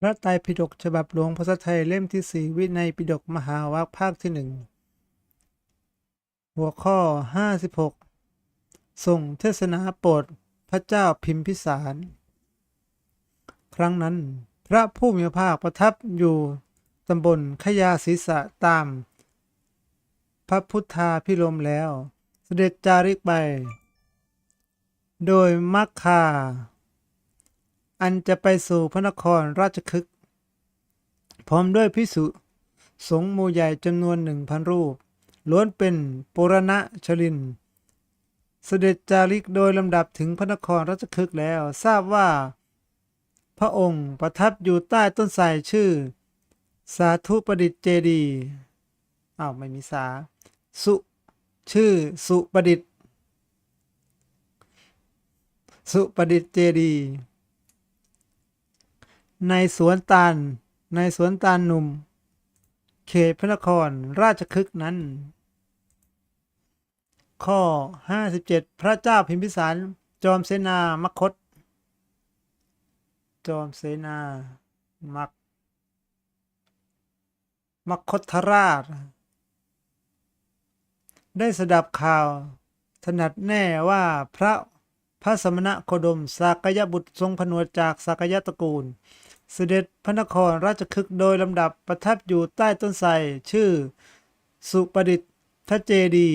พระไตรปิฎกฉบับหลวงภาษาไทยเล่มที่สี่วินัยปิฎกมหาวรรคภาคที่หนึ่งหัวข้อห้าสิบหกส่งเทศนาโปรดพระเจ้าพิมพิสาร ครั้งนั้น พระผู้มีพระภาคประทับอยู่ตำบลขยาศีสะตาม พระพุทธาพิรมแล้ว เสด็จจาริกไป โดยมักคา อันจะไปสู่พระนครราชคฤห์พร้อมด้วยพิสุสงฆ์มูใหญ่จำนวนหนึ่งพันรูป ล้วนเป็นปุรณะชลิน เสด็จจาริกโดยลำดับถึงพระนครราชคฤห์แล้วทราบว่า พระองค์ประทับอยู่ใต้ต้นไทรชื่อ สาธุประดิษฐ์เจดีอ้าวไม่มีสา สุชื่อสุประดิษฐ์ สุประดิษฐ์เจดีย์ ในสวนตาลในสวนตาลหนุ่ม เขตพระนครราชคฤห์นั้น ข้อ 57 พระเจ้าพิมพิสาร จอมเสนามคต จอมเสนามักมคทราช ได้สดับข่าว ถนัดแน่ว่าพระพระสมณะโคดม สากยบุตรทรงผนวดจากสากยตระกูล เสด็จพระนครราชคฤห์โดยลำดับประทับอยู่ใต้ต้นไทรชื่อ สุประดิษฐเจดี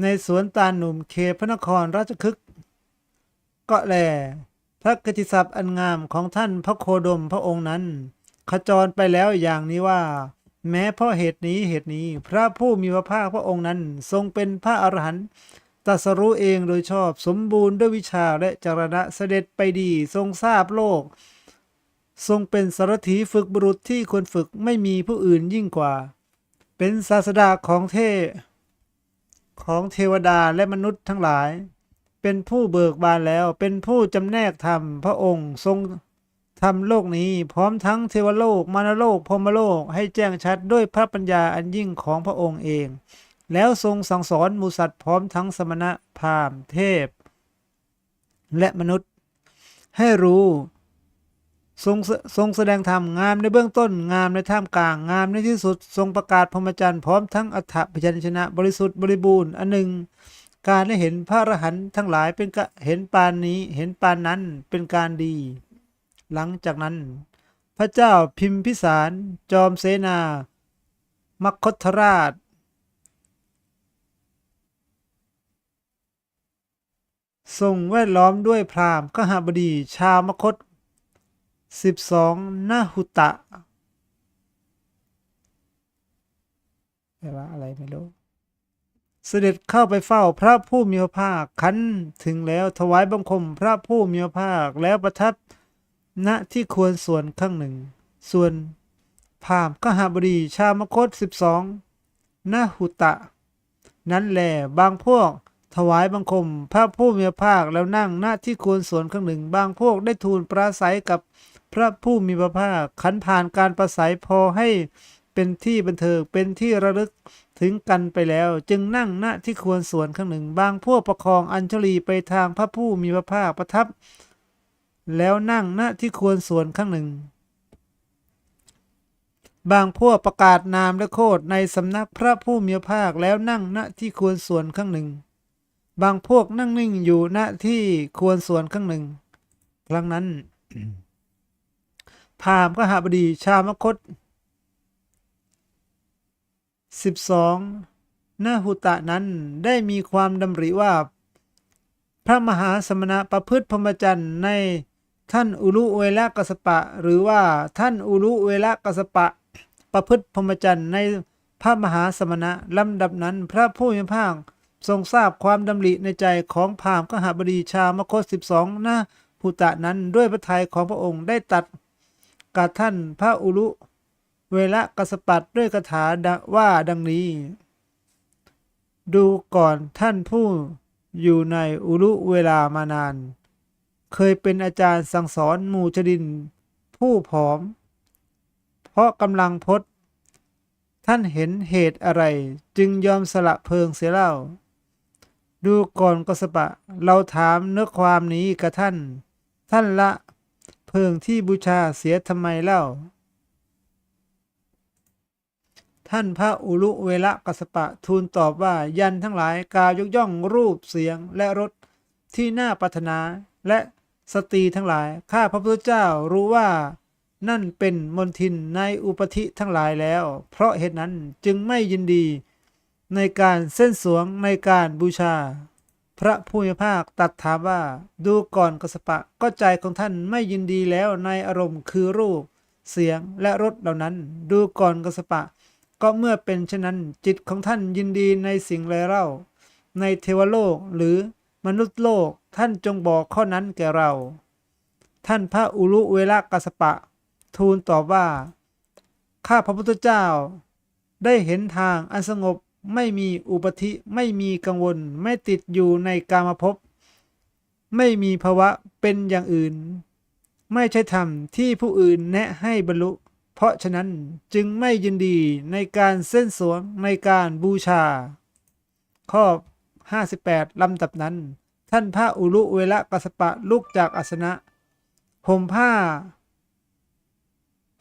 ในสวนตาลหนุ่มเขตพระนครราชคฤห์ก็แลพระกติศัพท์อันงามของท่านพระโคดมพระองค์นั้น ขจรไปแล้วอย่างนี้ว่า แม้เพราะเหตุนี้เหตุนี้พระผู้มีพระภาคพระองค์นั้น ทรงเป็นพระอรหันต์ตรัสรู้เองโดยชอบสมบูรณ์ด้วยวิชาและจรณะเสด็จไปดีทรงทราบโลก ทรงเป็นสารถีฝึกบุรุษที่ควรฝึกไม่มีผู้อื่นยิ่งกว่า เป็นศาสดาของเทของเทวดาและมนุษย์ทั้งหลาย เป็นผู้เบิกบานแล้ว เป็นผู้จำแนกธรรม พระองค์ทรงทำโลกนี้พร้อมทั้งเทวโลกมารโลกพรมโลกให้แจ้งชัดด้วยพระปัญญาอันยิ่งของพระองค์เอง แล้วทรงสั่งสอนมูสัตว์พร้อมทั้งสมณะพราหมณ์เทพ และมนุษย์ ให้รู้ ทรงทรงแสดงธรรมงามในเบื้องต้นงามในท่ามกลางงามในที่สุด ทรงประกาศพรหมจรรย์พร้อมทั้งอัฏฐพยัญชนะบริสุทธิ์บริบูรณ์อันหนึ่ง การได้เห็นพระอรหันต์ทั้งหลายเป็นเห็นปานนี้เห็นปานนั้นเป็นการดี หลังจากนั้น พระเจ้าพิมพิสารจอมเสนามคธราชทรงแวดล้อมด้วยพราหมณ์กหบดีชาวมคต สิบสองนาหุตะแปลว่าอะไรไม่รู้ เสด็จเข้าไปเฝ้าพระผู้มีพระภาคขันถึงแล้วถวายบังคมพระผู้มีพระภาคแล้วประทับณที่ควรส่วนข้างหนึ่ง ส่วนพามณ์กหบดีชามคตสิบสองนาหุตะ นั้นแหลบางพวกถวายบังคม พระผู้มีพระภาคแล้วนั่งณที่ควรส่วนข้างหนึ่ง บางพวกได้ทูลปราศัยกับ พระผู้มีพระภาคขันผ่านการประสัยพอให้เป็นที่บันเทิงเป็นที่ระลึกถึงกันไปแล้ว จึงนั่งณที่ควรส่วนข้างหนึ่ง บางพวกประคองอัญชลีไปทางพระผู้มีพระภาคประทับ แล้วนั่งณที่ควรส่วนข้างหนึ่ง บางพวกประกาศนามและโคดในสำนักพระผู้มีพระภาคแล้วนั่งณที่ควรส่วนข้างหนึ่ง บางพวกนั่งนิ่งอยู่ณที่ควรส่วนข้างหนึ่ง ครั้งนั้น พราหมณ์กหบดีชามคตสิบสองนาหุตะนั้นได้มีความดำริว่า พระมหาสมณะประพฤติพรหมจรรย์ในท่านอุลุเวลกัสปะ หรือว่าท่านอุลุเวลกัสปะ ประพฤติพรหมจรรย์ในพระมหาสมณะลำดับนั้น พระผู้มีพระภาคทรงทราบความดำริในใจของพามกหบดีชามคตสิบสองนาหุตะนั้นด้วยพระทัยของพระองค์ได้ตัด กับท่านพระอุลุเวละกสปัดด้วยคาถาว่าดังนี้ ดูก่อนท่านผู้อยู่ในอุลุเวลามานาน เคยเป็นอาจารย์สั่งสอนมู่ชดิน ผู้ผอม เพราะกำลังพดท่านเห็นเหตุอะไรจึงยอมสละเพลิงเสียเล่า ดูก่อนกสปะ เราถามเนื้อความนี้กับท่าน ท่านละ เพิงที่บูชาเสียทำไมเล่า ท่านพระอุลุเวละกัสสปะทูลตอบว่ายันทั้งหลายกล่าวยกย่องรูปเสียงและรสที่น่าปรารถนาและสตรีทั้งหลาย ข้าพระพุทธเจ้ารู้ว่านั่นเป็นมนทินในอุปธิทั้งหลายแล้ว เพราะเหตุนั้นจึงไม่ยินดีในการเส้นสวงในการบูชา พระผู้มีพระภาคตรัดถามว่า ดูก่อนกสปะก็ใจของท่านไม่ยินดีแล้วในอารมณ์คือรูป เสียงและรสเหล่านั้น ดูก่อนกสปะ ก็เมื่อเป็นเช่นนั้น จิตของท่านยินดีในสิ่งไรเล่า ในเทวโลกหรือมนุษย์โลกท่านจงบอกข้อนั้นแก่เรา ท่านพระอุลุเวลกัสปะ ทูลตอบว่า ข้าพระพุทธเจ้า ได้เห็นทางอันสงบ ไม่มีอุปธิไม่มีกังวล ไม่ติดอยู่ในกามภพไม่มีภาวะเป็นอย่างอื่น ไม่ใช่ธรรมที่ผู้อื่นแนะให้บรรลุ เพราะฉะนั้นจึงไม่ยินดีในการเส้นสวงในการบูชา ข้อ 58 ลำดับนั้น ท่านพระอุลุเวละกัสปะลุกจากอาสนะห่มผ้า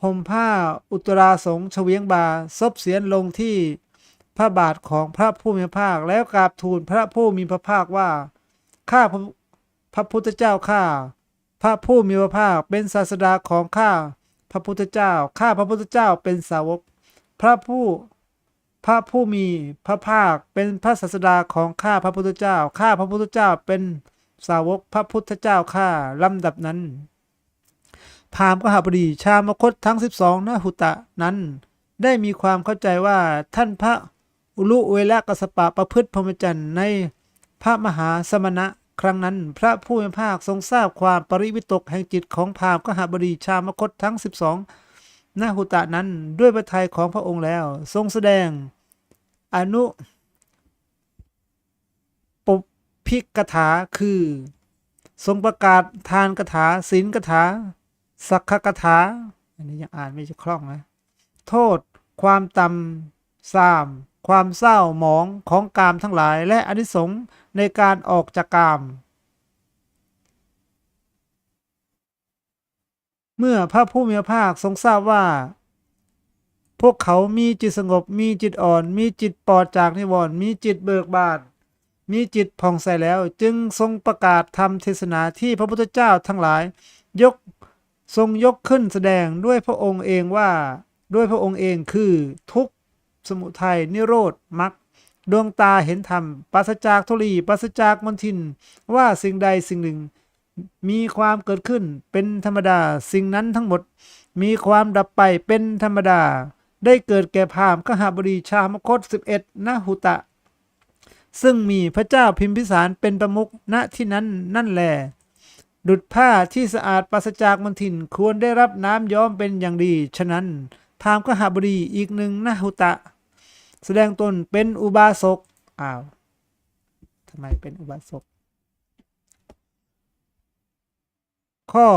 ห่มผ้าอุตราสงเฉวียงบาซบเสียนลงที่ พระบาทของพระผู้มีพระภาคแล้วกราบทูลพระผู้มีพระภาคว่าข้าพระพระพุทธเจ้าข้าพระผู้มีพระภาคเป็นศาสดาของข้าพระพุทธเจ้าข้าพระพุทธเจ้าเป็นสาวก พระผู้พระผู้มีพระภาคเป็นพระศาสดาของข้าพระพุทธเจ้าข้าพระพุทธเจ้าเป็นสาวกพระพุทธเจ้าข้าลำดับนั้นพามณ์กหบดีชามคตทั้ง 12นหุตะนั้น ได้มีความเข้าใจว่าท่านพระ อุลุเวละกสปะประพฤติพรหมจรรย์ในพระมหาสมณะครั้งนั้น พระผู้มีภาคทรงทราบความปริวิตกแห่งจิตของพามกหบดีชามคตทั้ง 12นาหุตะนั้นด้วยพระทัยของพระองค์แล้ว ทรงแสดง อนุปพิกถาคือ ทรงประกาศทานกถาศีลกถาสักขกถาอันนี้ยังอ่านไม่คล่องนะโทษความต่ำสาม ความเศร้าหมองของกามทั้งหลายและอนิสงส์ในการออกจากกาม เมื่อพระผู้มีพระภาคทรงทราบว่า พวกเขามีจิตสงบมีจิตอ่อน มีจิตปลอดจากนิวรณ์มีจิตเบิกบานมีจิตผ่องใสแล้วจึงทรงประกาศธรรมเทศนาที่พระพุทธเจ้าทั้งหลาย ยกทรงยกขึ้นแสดงด้วยพระองค์เองว่า ด้วยพระองค์เองคือทุก สมุทัยนิโรธมรรคดวงตาเห็นธรรมปราศจากทุลีปราศจากมนทิน ว่าสิ่งใดสิ่งหนึ่ง มีความเกิดขึ้นเป็นธรรมดาสิ่งนั้นทั้งหมด มีความดับไปเป็นธรรมดา ได้เกิดแก่พามกหบดีชามคต11นหุตะ ซึ่งมีพระเจ้าพิมพิสารเป็นประมุขณที่นั้นนั่นแหลดุดผ้าที่สะอาดปราศจากมลทินควรได้รับน้ำย้อมเป็นอย่างดี ฉะนั้นพามกหบดีอีกหนึ่งนะหุตะ แสดงตนเป็นอุบาสกอ้าวทำไมเป็นอุบาสก ข้อ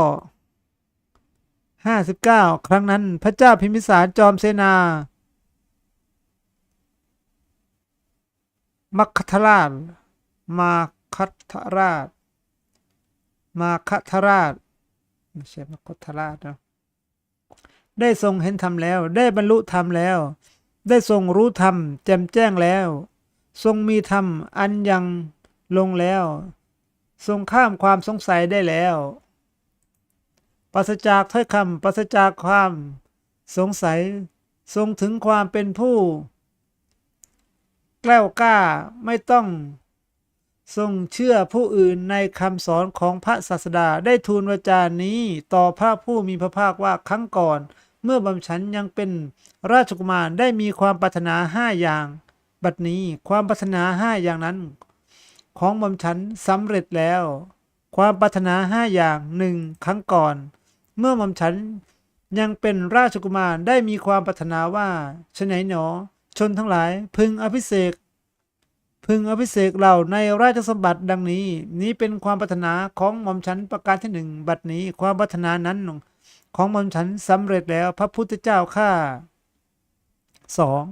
59 ครั้งนั้นพระเจ้าพิมพิสารจอมเสนา มัคคทราช มาคัทราช มาคัทราชไม่ใช่มัคคทราชนะได้ทรงเห็นธรรมแล้ว ได้บรรลุธรรมแล้ว ได้ทรงรู้ธรรมแจ่มแจ้งแล้ว ทรงมีธรรมอันยังลงแล้ว ทรงข้ามความสงสัยได้แล้วปราศจากถ้อยคำปราศจากความสงสัย ทรงถึงความเป็นผู้ แกล้วกล้าไม่ต้อง ทรงเชื่อผู้อื่นในคำสอนของพระศาสดาได้ทูลวาจานี้ต่อพระผู้มีพระภาคว่าครั้งก่อน เมื่อบำฉันยังเป็นราชกุมารได้มีความปรารถนาห้าอย่าง บัดนี้ความปรารถนาห้าอย่างนั้น ของบำฉันสำเร็จแล้ว ความปรารถนาห้าอย่างหนึ่งครั้งก่อน เมื่อหม่อมฉันยังเป็นราชกุมารได้มีความปรารถนาว่าชะไหนหนอ ชนทั้งหลายพึงอภิเษกพึงอภิเษกเราในราชสมบัติดังนี้ นี้เป็นความปรารถนาของหม่อมฉันประการที่หนึ่งบัดนี้ความปรารถนานั้น ของหม่อมฉันสำเร็จแล้วพระพุทธเจ้าข้าสอง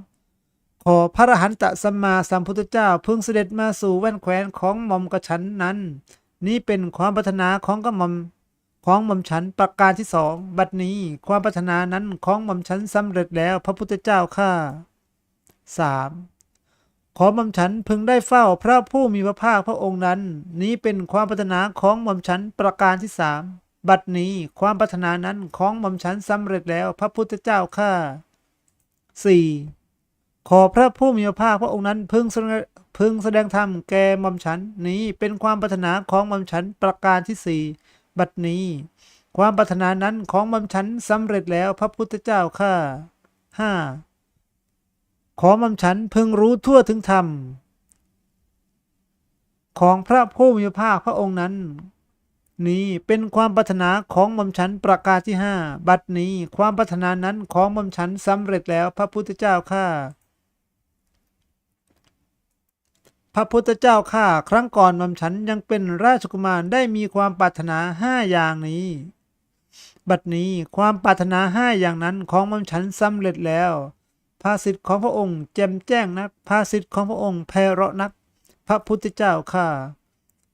ขอพระอรหันตสัมมาสัมพุทธเจ้าพึงเสด็จมาสู่แว่นแคว้นของหม่อมกระฉันนั้น นี้เป็นความปรารถนาของกระหม่อมของหม่อมฉันประการที่สองบัดนี้ความปรารถนานั้นของหม่อมฉันสำเร็จแล้วพระพุทธเจ้าข้าสามขอหม่อมฉันพึงได้เฝ้าพระผู้มีพระภาคพระองค์นั้น นี้เป็นความปรารถนาของหม่อมฉันประการที่สาม บัดนี้ความปรารถนานั้นของหม่อมฉันสำเร็จแล้วพระพุทธเจ้าข้าสี่ขอพระผู้มีพระภาคพระองค์นั้นพึงแสดงพึงแสดงธรรมแก่หม่อมฉันนี้เป็นความปรารถนาของหม่อมฉันประการที่สี่บัดนี้ ความปรารถนานั้นของหม่อมฉันสำเร็จแล้วพระพุทธเจ้าข้าห้าขอหม่อมฉันพึงรู้ทั่วถึงธรรม ของพระผู้มีพระภาคพระองค์นั้น นี้เป็นความปรารถนาของหม่อมฉันประการที่ห้าบัดนี้ความปรารถนานั้นของหม่อมฉันสำเร็จแล้วพระพุทธเจ้าข้าพระพุทธเจ้าข้าครั้งก่อนหม่อมฉันยังเป็นราชกุมารได้มีความปรารถนาห้าอย่างนี้ บัดนี้ความปรารถนาห้าอย่างนั้นของหม่อมฉันสำเร็จแล้วภาสิทธิ์ของพระองค์แจ่มแจ้งนักภาสิทธิ์ของพระองค์ไพเราะนัก พระพุทธเจ้าข้า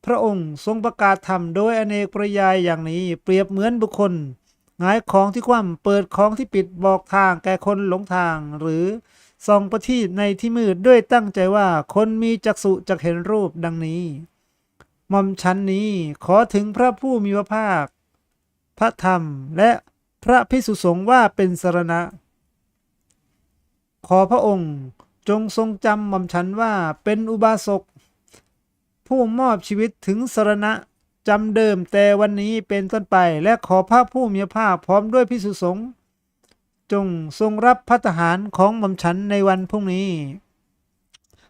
พระองค์ทรงประกาศธรรมโดยอเนกปริยายอย่างนี้เปรียบเหมือนบุคคลหงายของที่คว่ำเปิดของที่ปิดบอกทางแก่คนหลงทาง หรือส่องประทีปในที่มืดด้วยตั้งใจว่าคนมีจักษุจะเห็นรูปดังนี้หม่อมฉันนี้ขอถึงพระผู้มีพระภาค พระธรรมและพระพิสุสงฆ์ว่าเป็นสรณะ ขอพระองค์จงทรงจำหม่อมฉันว่าเป็นอุบาสก ผู้มอบชีวิตถึงสรณะจำเดิมแต่วันนี้เป็นต้นไปและขอพระผู้มีพระภาคพร้อมด้วยพิสุสงฆ์จงทรงรับพัฒหารของหม่อมฉันในวันพรุ่งนี้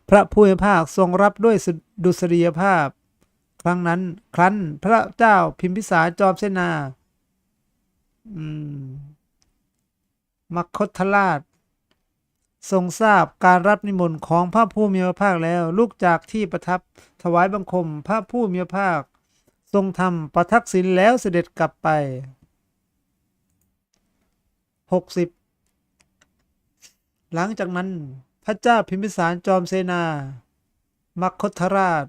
พระผู้มีพระภาคทรงรับด้วยดุษฎียภาพ ครั้งนั้นครั้นพระเจ้าพิมพิสารจอมเสนามมคธราช ทรงทราบการรับนิมนต์ของพระผู้มีพระภาคแล้วลุกจากที่ประทับถวายบังคมพระผู้มีพระภาค ทรงทำประทักษิณแล้วเสด็จกลับไปหกสิบหลังจากนั้นพระเจ้าพิมพิสารจอมเสนา มัคคธราช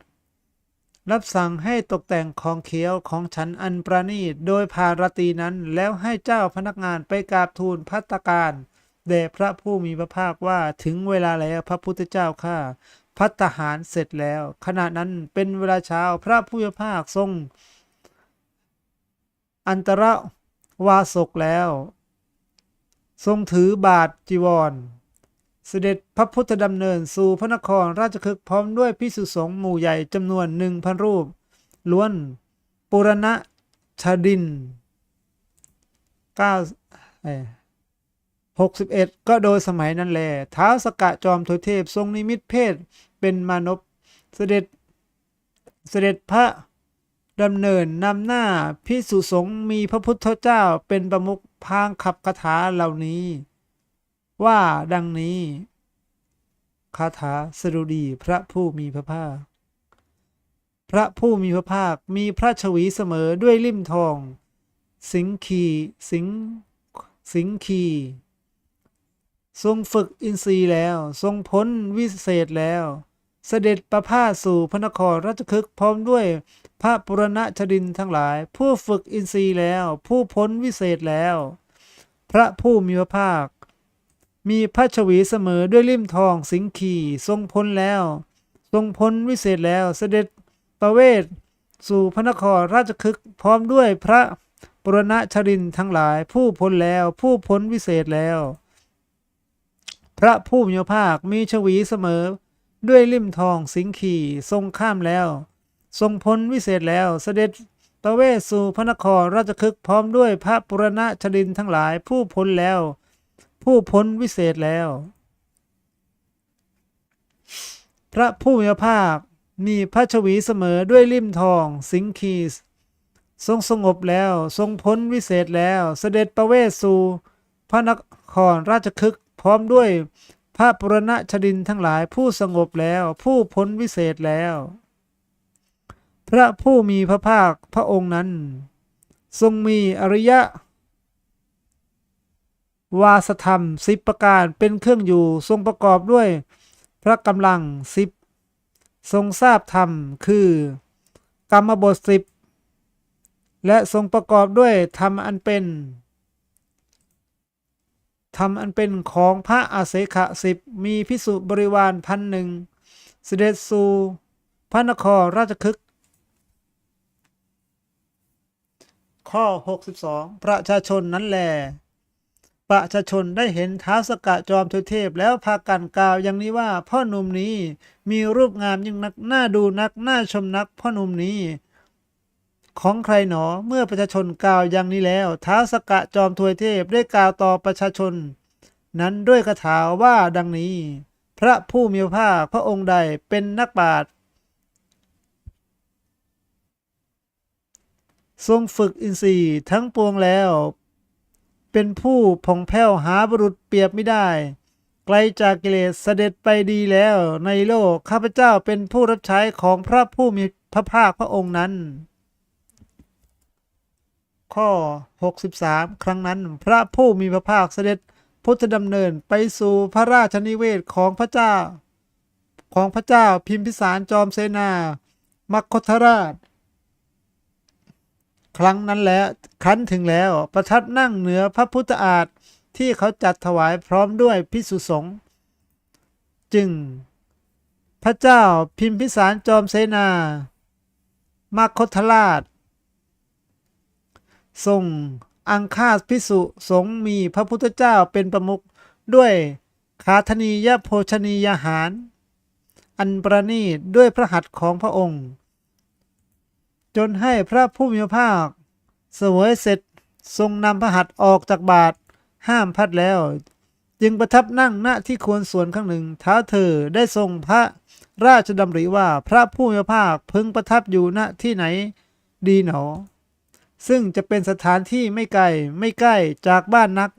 รับสั่งให้ตกแต่งของเขียวของฉันอันประณีตโดยพารตีนั้นแล้วให้เจ้าพนักงานไปกราบทูลพัตการ แด่พระผู้มีพระภาคว่าถึงเวลาแล้วพระพุทธเจ้าข้าพัตตาหารเสร็จแล้ว ขณะนั้นเป็นเวลาเช้าพระผู้มีพระภาคทรง อันตรวาสกแล้ว ทรงถือบาทจีวร เสด็จพระพุทธดำเนินสู่พระนครราชคฤห์พร้อมด้วยพิสุสงฆ์หมู่ใหญ่จำนวนหนึ่งพันรูป ล้วนปุรณะชาดินเก้า หกสิบเอ็ดก็โดยสมัยนั้นแลท้าวสกะจอมทวยเทพทรงนิมิตเพศเป็นมานพเสด็จเสด็จพระดำเนินนำหน้าพิสุสงมีพระพุทธเจ้าเป็นประมุขพางขับคาถาเหล่านี้ ว่าดังนี้คาถาสดุดีพระผู้มีพระภาค พระผู้มีพระภาคมีพระชวีเสมอด้วยลิ่มทอง สิงคี สิง สิงคี ทรงฝึกอินทรีย์แล้ว ทรงพ้นวิเศษแล้ว เสด็จประพาสสู่พระนครราชคฤห์พร้อมด้วยพระปุรณชดินทั้งหลาย ผู้ฝึกอินทรีย์แล้ว ผู้พ้นวิเศษแล้ว พระผู้มีพระภาค มีพระชวีเสมอด้วยลิ่มทองสิงคีทรงพ้นแล้ว ทรงพ้นวิเศษแล้ว เสด็จประเวศสู่พระนครราชคฤห์พร้อมด้วยพระปุรณชดินทั้งหลาย ผู้พ้นแล้ว ผู้พ้นวิเศษแล้ว พระผู้มีพระภาคมีชวีเสมอ ด้วยลิ่มทองสิงคีทรงข้ามแล้ว ทรงพ้นวิเศษแล้วเสด็จประเวศสู่พระนครราชคฤห์พร้อมด้วยพระปุรณชดินทั้งหลายผู้พ้นแล้ว ผู้พ้นวิเศษแล้ว พระผู้มีพระภาคมีพระชวีเสมอด้วยลิ่มทองสิงคีทรงสงบแล้วทรงพ้นวิเศษแล้ว เสด็จประเวศสู่พระนครราชคฤห์ พร้อมด้วยพระปรณชดินทั้งหลายผู้สงบแล้ว ผู้พ้นวิเศษแล้ว พระผู้มีพระภาคพระองค์นั้น ทรงมีอริยะ วาสธรรมสิบประการเป็นเครื่องอยู่ทรงประกอบด้วย พระกำลังสิบทรงทราบธรรมคือ กรรมบทสิบและทรงประกอบด้วยธรรมอันเป็น ธรรมอันเป็นของพระอาเสขะสิบมีพิสุบริวารพันหนึ่งเสด็จสู่พระนครราชคฤห์ข้อ 62 ประชาชนนั้นแล ประชาชนได้เห็นท้าวสกะจอมเทวเทพแล้วพากันกล่าวอย่างนี้ว่าพ่อหนุ่มนี้มีรูปงามยิ่งนักน่าดูนักน่าชมนักพ่อหนุ่มนี้ ของใครหนอเมื่อประชาชนกล่าวอย่างนี้แล้ว ท้าวสกะจอมทวยเทพได้กล่าวต่อประชาชน นั้นด้วยคาถาว่าดังนี้ พระผู้มีพระภาคพระองค์ใดเป็นนักปราชญ์ทรงฝึกอินทรีย์ทั้งปวงแล้ว เป็นผู้ผ่องแผ้วหาบุรุษเปรียบไม่ได้ ไกลจากกิเลสเสด็จไปดีแล้วในโลกข้าพเจ้าเป็นผู้รับใช้ของพระผู้มีพระภาคพระองค์นั้น ข้อ 63 ครั้งนั้น พระผู้มีพระภาคเสด็จพุทธดำเนินไปสู่พระราชนิเวศของพระเจ้า ของพระเจ้าพิมพิสารจอมเสนา มัคคทราช ครั้งนั้นแล้วครั้นถึงแล้วประทับนั่งเหนือพระพุทธอาฏที่เขาจัดถวายพร้อมด้วยพิสุสงฆ์จึง พระเจ้าพิมพิสารจอมเสนา มัคคทราช ทรงอังคาสพิสุสงมีพระพุทธเจ้าเป็นประมุขด้วยคาธนียโภชนียาหาร อันประณีตด้วยพระหัตถ์ของพระองค์ จนให้พระผู้มีพระภาค เสวยเสร็จทรงนำพระหัตถ์ออกจากบาทห้ามพัดแล้ว จึงประทับนั่งณที่ควรส่วนข้างหนึ่งเท้าเธอได้ทรงพระราชดำริว่าพระผู้มีพระภาคพึงประทับอยู่ณที่ไหนดีหนอ ซึ่งจะเป็นสถานที่ไม่ไกลไม่ใกล้จากบ้านนัก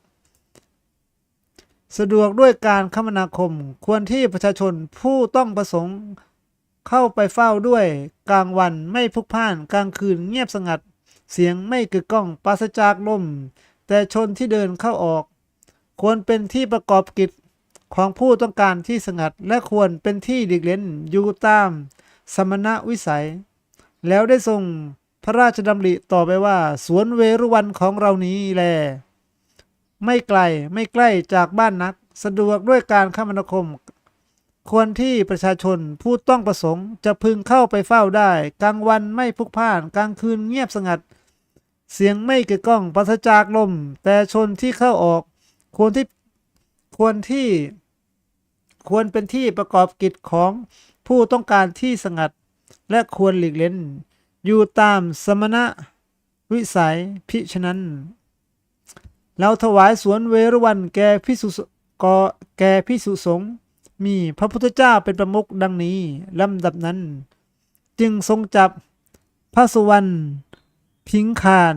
สะดวกด้วยการคมนาคมควรที่ประชาชนผู้ต้องประสงค์เข้าไปเฝ้าด้วยกลางวันไม่พลุกพล่านกลางคืนเงียบสงัด เสียงไม่กึกก้องปราศจากลม แต่ชนที่เดินเข้าออก ควรเป็นที่ประกอบกิจของผู้ต้องการที่สงัดและควรเป็นที่หลีกเล่นอยู่ตามสมณวิสัย แล้วได้ทรง ระราชดำริต่อไปว่า สวนเวรุวันของเรานี้แล ไม่ไกลไม่ใกล้จากบ้านนัก สะดวกด้วยการคมนาคม ควรที่ประชาชนผู้ต้องประสงค์จะพึงเข้าไปเฝ้าได้ กลางวันไม่พลุกพล่าน กลางคืนเงียบสงัด เสียงไม่กึกก้องปราศจากลม แต่ชนที่เข้าออก ควรที่ควรที่ควรเป็นที่ประกอบกิจของผู้ต้องการที่สงัด และควรหลีกเล่น อยู่ตามสมณะวิสัยพิฉะนั้น เราถวายสวนเวรุวันแก่พิสุสกแก่พิสุสงฆ์มีพระพุทธเจ้าเป็นประมุขดังนี้ลำดับนั้น จึงทรงจับพระสุวรรณพิงคาร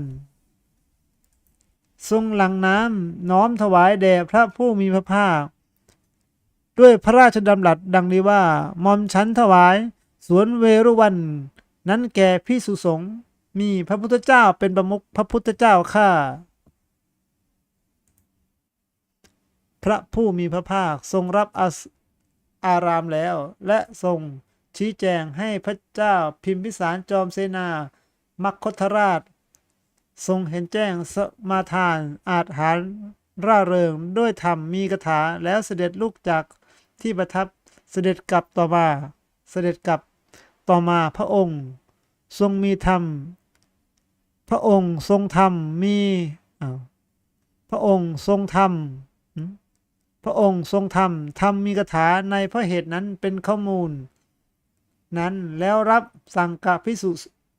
ทรงหลังน้ำน้อมถวายแด่พระผู้มีพระภาค ด้วยพระราชดำรัสดังนี้ว่าหมอมฉันถวาย สวนเวรุวัน นั้นแก่พิสุสงมีพระพุทธเจ้าเป็นประมุขพระพุทธเจ้าข้าพระผู้มีพระภาคทรงรับอาอารามแล้ว และทรงชี้แจงให้พระเจ้าพิมพิสารจอมเสนา มัคคทราช ทรงเห็นแจ้งสมาทานอาจหารร่าเริงด้วยธรรมมีคาถาแล้วเสด็จลุกจากที่ประทับเสด็จกลับต่อมา เสด็จกลับ ต่อมาพระองค์ ทรงมีธรรม พระองค์ทรงธรรมมีพระองค์ทรงธรรมพระองค์ทรงธรรมธรรมมีคาถาในพระเหตุนั้นเป็นข้อมูล นั้นแล้วรับสั่งกับพิสุ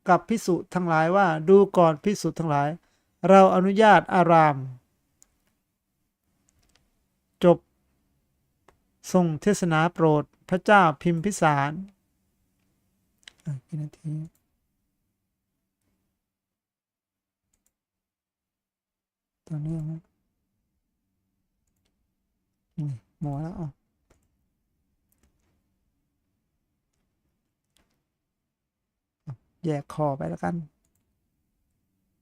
กับพิสุทั้งหลายว่าดูก่อนพิสุทั้งหลาย เราอนุญาตอาราม จบทรงเทศนาโปรดพระเจ้าพิมพิสาร อะกี่นาทีต่อเนื่องนะอืมหมอแล้วอะแยกคอไปแล้วกัน